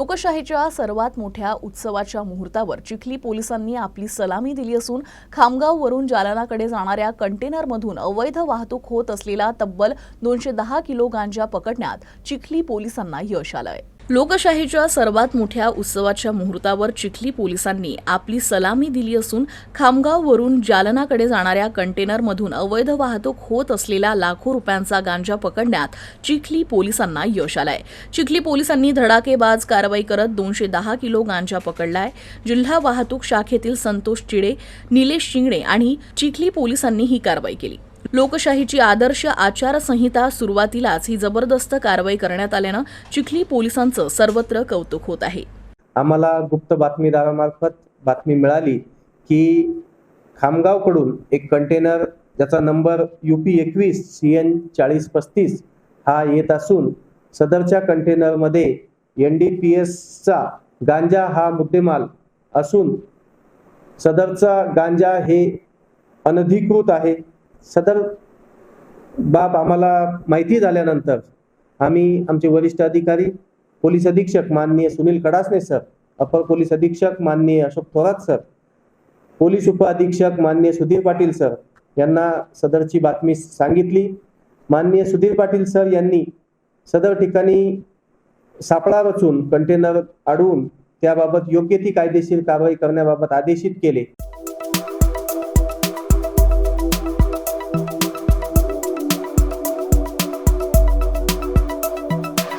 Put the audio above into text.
लोकशाहीच्या सर्वात मोठ्या उत्सवाच्या मुहूर्तावर चिखली पोलिसांनी आपली सलामी दिली असून खामगाववरून जालनाकडे जाणाऱ्या कंटेनरमधून अवैध वाहतूक होत असलेला तब्बल दोनशे दहा किलो गांजा पकडण्यात चिखली पोलिसांना यश आलंय. लोकशाहीच्या सर्वात मोठ्या उत्सवाच्या मुहूर्तावर चिखली पोलिसांनी आपली सलामी दिली असून खामगाववरून जालनाकडे जाणाऱ्या कंटेनरमधून अवैध वाहतूक होत असलेला लाखो रुपयांचा गांजा पकडण्यात चिखली पोलिसांना यश आलंय. चिखली पोलिसांनी धडाकेबाज कारवाई करत दोनशे दहा किलो गांजा पकडलाय. जिल्हा वाहतूक शाखेतील संतोष चिडे निलेश शिंगणे आणि चिखली पोलिसांनी ही कारवाई केली. लोकशाहीची आदर्श आचारसंहिता सुरुवातीलाच ही जबरदस्त कारवाई करण्यात आल्यानं चिखली पोलिसांचं सर्वत्र कौतुक होत आहे. आम्हाला गुप्त बातमीदारामार्फत बातमी मिळाली की खामगावकडून एक कंटेनर ज्याचा नंबर यू पी एकवीस सी एन चाळीस पस्तीस हा येत असून सदरच्या कंटेनरमध्ये एन डी पी एसचा गांजा हा मुद्देमाल असून सदरचा गांजा हे अनधिकृत आहे. सदर बाब आम्हाला माहिती झाल्यानंतर आम्ही आमचे वरिष्ठ अधिकारी पोलीस अधीक्षक माननीय सुनील कडासने सर अपर पोलीस अधीक्षक माननीय अशोक थोरात सर पोलीस उप अधीक्षक माननीय सुधीर पाटील सर यांना सदरची बातमी सांगितली. माननीय सुधीर पाटील सर यांनी सदर ठिकाणी सापळा रचून कंटेनर अडवून त्याबाबत योग्य ती कायदेशीर कारवाई करण्याबाबत आदेशित केले.